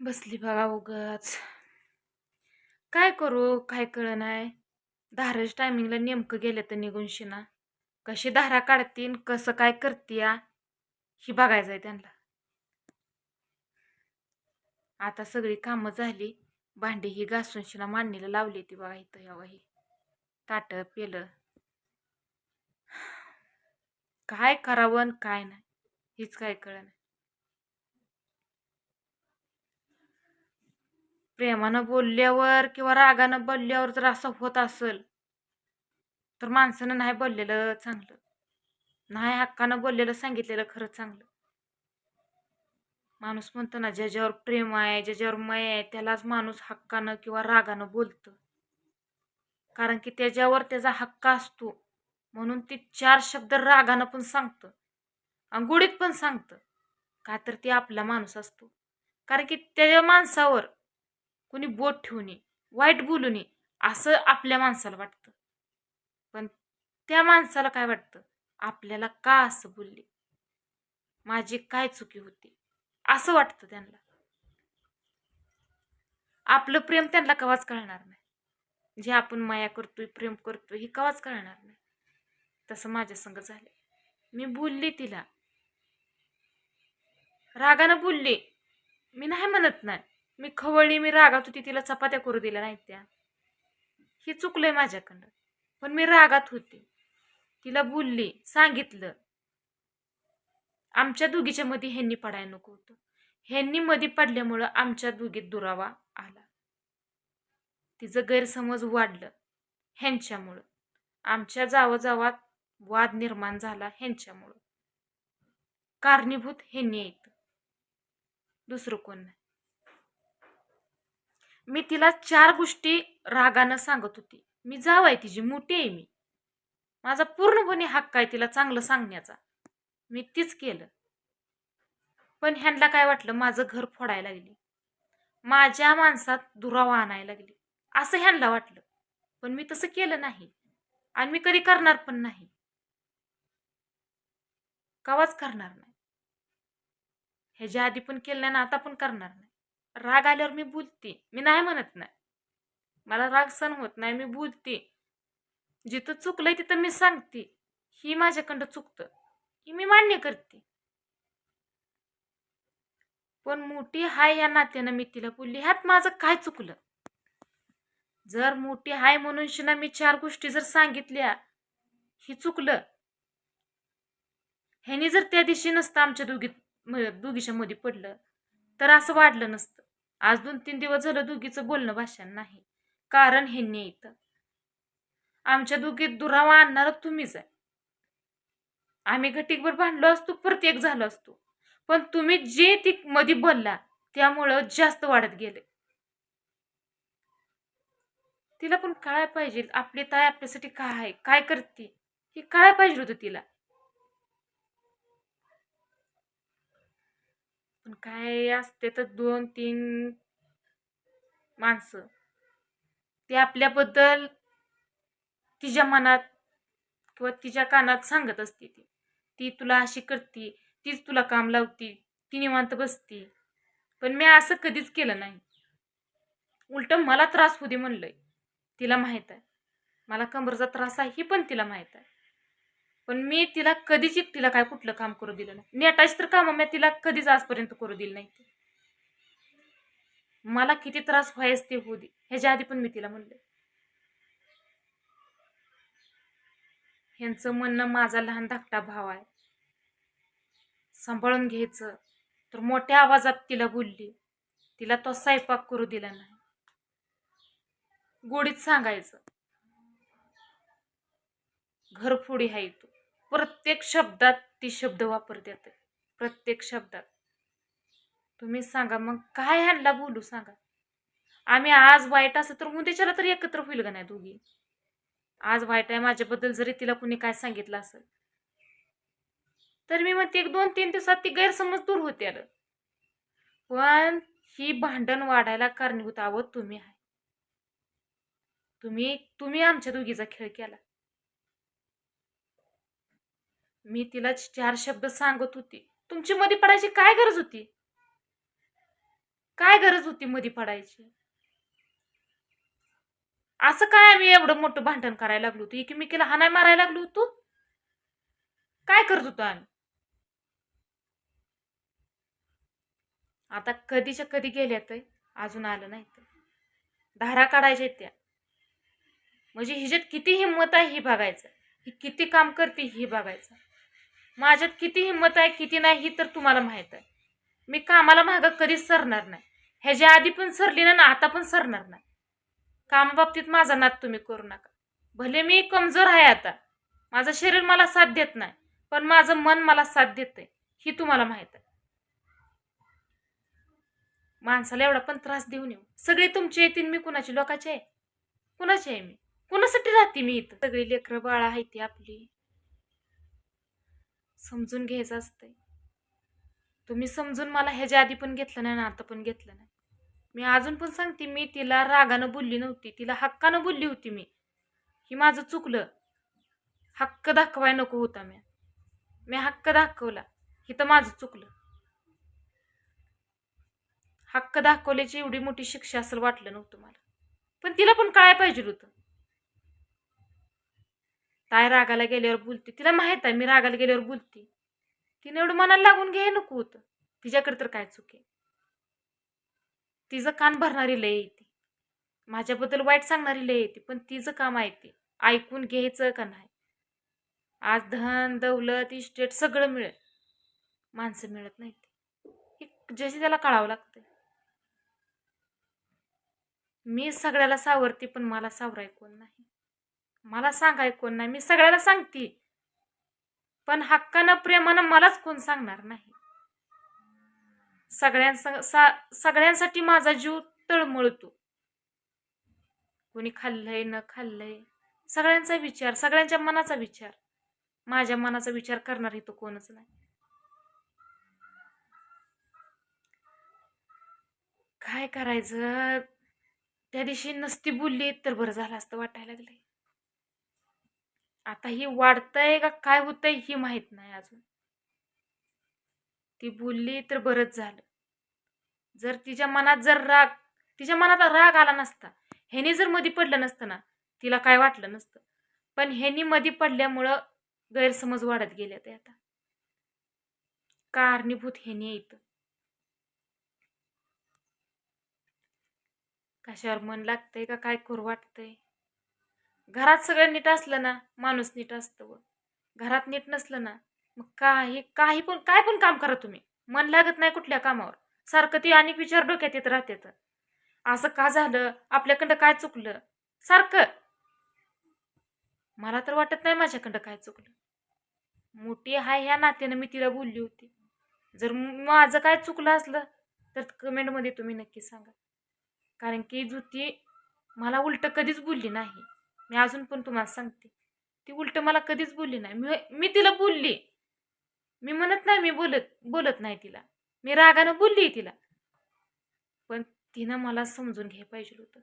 बसली बघा उगाच. काय करू काय कळ नाही धाराच्या टायमिंगला नेमकं गेले तर निघून शिना. कशी धारा काढतीन कसं काय करतीया? ही बघायचं आहे त्यांना. आता सगळी कामं झाली भांडी ही घासून शिना मांडणीला लावली ती बघा इथं यावं ही ताट पेलं. काय करावं आणि काय नाही हीच काय कळ नाही प्रेमानं बोलल्यावर किंवा रागानं बोलल्यावर जर असं होत असेल तर माणसानं नाही बोललेलं चांगलं. नाही हक्कानं बोललेलं सांगितलेलं खरं चांगलं. माणूस म्हणतो ना ज्याच्यावर प्रेम आहे ज्याच्यावर मय आहे त्यालाच माणूस हक्कानं किंवा रागानं बोलतं. कारण की त्याच्यावर त्याचा हक्क असतो. म्हणून ती चार शब्द रागानं पण सांगतं. आणि गुढीत पण सांगतं. का तर ती आपला माणूस असतो. कारण की त्याच्या माणसावर कुणी बोट ठेवू नये वाईट बोलू नये असं आपल्या माणसाला वाटतं. पण त्या माणसाला काय वाटतं? आपल्याला का असं बोलले? माझी काय चुकी होती? असं वाटतं त्यांना. आपलं प्रेम त्यांना कवाच कळणार नाही. जे आपण माया करतोय प्रेम करतोय हे कवाच कळणार नाही. तसं माझ्या संग झालं मी बोलले तिला. रागानं बोलले. मी नाही म्हणत नाही. मी खवळली मी रागात होती तिला चपात्या करू दिल्या नाहीत त्या. हे चुकलंय माझ्याकडं पण मी रागात होते. तिला बोलली सांगितलं. आमच्या दोघीच्या मध्ये ह्यांनी पडायला नको होतं. ह्यांनी मध्ये पडल्यामुळं आमच्या दोघीत दुरावा आला. तिचं गैरसमज वाढलं ह्यांच्यामुळं. आमच्या जावाजावात वाद निर्माण झाला ह्यांच्यामुळं. कारणीभूत ह्यांनी येत दुसरं कोण नाही. मी तिला चार गोष्टी रागानं सांगत होती. मी जाव आहे तिची मोठी आहे मी. माझा पूर्णपणे हक्क आहे तिला चांगलं सांगण्याचा. मी तीच केलं. पण ह्यांना काय वाटलं? माझं घर फोडायला लागली. माझ्या माणसात दुरावा आणायला लागली. असं ह्यांना वाटलं. पण मी तसं केलं नाही. आणि मी कधी करणार पण नाही. कवाच करणार नाही. ह्याच्या आधी पण केलं नाही ना आता पण करणार नाही. राग आल्यावर मी बोलते. मी नाही म्हणत नाही. मला राग सण होत नाही. मी बोलते. जिथं चुकलंय तिथं मी सांगते. ही माझ्याकडं चुकतं. ही मी मान्य करते. पण मोठी हाय या नात्यानं मी तिला बोलली ह्यात माझं काय चुकलं? जर मोठी हाय म्हणून शिना मी चार गोष्टी जर सांगितल्या ही चुकलं. ह्यानी जर त्या दिवशी नसतं आमच्या दोघी दोघीच्या मध्ये पडलं तर असं वाढलं नसतं. आज दोन तीन दिवस झालं दोघीचं बोलणं भाषण नाही. कारण ह्यांनी इथं आमच्या दोघीत दुरावा आणणार तुम्हीच आहे. आम्ही घटीकभर भांडलो असतो परत एक झालो असतो. पण तुम्ही जे ती मध्ये बोलला त्यामुळं जास्त वाढत गेले. तिला पण कळायला पाहिजे आपली ताई आपल्यासाठी काय आहे काय करते? हे कळायला पाहिजे होतं तिला. पण काय असते तर दोन तीन माणसं. ते आपल्याबद्दल तिच्या मनात किंवा तिच्या कानात सांगत असते ती. ती तुला अशी करते तीच तुला काम लावती ती निवांत बसती. पण मी असं कधीच केलं नाही. उलट मला त्रास होऊ दे म्हणलंय. तिला माहीत आहे. मला कमरचा त्रास आहे ही पण तिला माहीत आहे. पण मी तिला कधीच तिला काय कुठलं काम करू दिलं नाही. नेटाची तर कामं मी तिला कधीच आजपर्यंत करू दिलं नाही. मला किती त्रास व्हायच ते होऊ दे. ह्याच्या आधी पण मी तिला म्हणले. ह्यांचं म्हणणं माझा लहान धाकटा भाव आहे. सांभाळून घ्यायचं. तर मोठ्या आवाजात तिला बोलली. तिला तो स्वयंपाक करू दिला नाही. गोडीत सांगायचं. घरफोडी आहे तू. प्रत्येक शब्दात ती शब्द वापरते प्रत्येक शब्दात. तुम्ही सांगा मग काय ह्यांना बोलू सांगा? आम्ही आज वाईट असं तर उद्याच्याला तर एकत्र होईल का नाही दोघी? आज वाईट आहे माझ्याबद्दल जरी तिला कुणी काय सांगितलं असेल. तर मी म्हणते एक दोन तीन दिवसात ती गैरसमज दूर होते आलं पण ही भांडण वाढायला कारणीभूत आवत तुम्ही. आहे तुम्ही तुम्ही आमच्या दोघीचा खेळ केला. मी तिला चार शब्द सांगत होती. तुमची मध्ये पडायची काय गरज होती? काय गरज होती मध्ये पडायची? असं काय आम्ही एवढं मोठं भांडण करायला लागलो होतो? एकमेकीला हाणाय मारायला लागलो होतो? काय करत होतो आम्ही? आता कधीच्या कधी गेल्यात अजून आलं नाही तर. धारा काढायच्या त्या. म्हणजे हिच्यात किती हिंमत आहे ही बघायचं. ही किती काम करते ही बघायचं. माझ्यात किती हिंमत आहे किती नाही ही तर तुम्हाला माहीत आहे. मी कामाला मागं कधीच सरणार नाही. ह्याच्या आधी पण सरली ना आता पण सरणार नाही. कामाबाबतीत माझा नाद तुम्ही करू नका. भले मी कमजोर आहे आता. माझं शरीर मला साथ देत नाही पण माझं मन मला साथ देते ही तुम्हाला माहीत आहे. माणसाला एवढा पण त्रास देऊ नये सगळे तुमचे येतील मी कुणाची? लोकाचे आहे. कुणाची आहे मी? कुणासाठी राहते मी इथं? सगळी लेकरं बाळा आहे ती आपली. समजून घ्यायचं असतंय. तुम्ही समजून मला ह्याच्या आधी पण घेतलं नाही ना आता पण घेतलं नाही. मी अजून पण सांगते मी तिला रागानं बोलली नव्हती तिला हक्कानं बोलली होती मी. ही माझं चुकलं. हक्क दाखवाय नको होता मी मी हक्क दाखवला. ही तर माझं चुकलं. हक्क दाखवल्याची एवढी मोठी शिक्षा असेल वाटलं नव्हतं मला. पण तिला पण कळायला पाहिजे होतं. ताय रागाला गेल्यावर बोलते तिला माहीत आहे मी रागाला गेल्यावर बोलते. तिने एवढं मनाला लागून घे नको होतं. तिच्याकडे तर काय चूक आहे? तिचं कान भरणारी लय येते माझ्याबद्दल वाईट सांगणारी लय येते पण तिचं काम आहे ते. ऐकून घ्यायचं का नाही? आज धन दौलत इस्टेट सगळं मिळेल. माणसं मिळत नाहीत हे जशी त्याला कळावं लागतं मी सगळ्याला सावरते पण मला सावराय कोण नाही. मला सांगाय कोण नाही मी सगळ्याला सांगते. पण हक्कानं प्रेमानं मलाच कोण सांगणार नाही? सगळ्यांस सा सगळ्यांसाठी माझा जीव तळमळतो. कोणी खाल्लंय न खाल्लंय? सगळ्यांचा विचार सगळ्यांच्या मनाचा विचार. माझ्या मनाचा विचार करणार इथं कोणच नाही. काय करायचं? त्या दिवशी नसती बोलली तर बरं झालं असतं वाटायला लागलंय. आता ही वाढतंय का काय होतंय ही माहीत नाही अजून. ती बोलली तर बरंच झालं. जर तिच्या मनात जर राग तिच्या मनात राग आला नसता ह्यानी जर मधी पडलं नसतं ना तिला काय वाटलं नसतं. पण ह्यानी मधी पडल्यामुळं गैरसमज वाढत गेले ते आता. कारणीभूत ह्यानी येतं कशावर मन लागतंय का काय करू वाटतंय? घरात सगळं नीट असलं ना माणूस नीट असतं व. घरात नीट नसलं ना मग काही काही पण काय पण काम करा तुम्ही. मन लागत नाही कुठल्या कामावर. सारखं ती अनेक विचार डोक्यात येत राहते तर असं का झालं? आपल्याकडं काय चुकलं? सारखं. मला तर वाटत नाही माझ्याकडं काय चुकलं. मोठी हाय ह्या नात्यानं मी तिला बोलली होती. जर माझं काय चुकलं असलं तर कमेंटमध्ये तुम्ही नक्की सांगा. कारण की जुती मला उलटं कधीच बोलली नाही. मी अजून पण तुम्हाला सांगते. ती उलटं मला कधीच बोलली नाही. मी मी तिला बोलली. मी म्हणत नाही मी बोलत बोलत नाही तिला. मी रागानं बोलली तिला. पण तिनं मला समजून घ्याय पाहिजे होतं.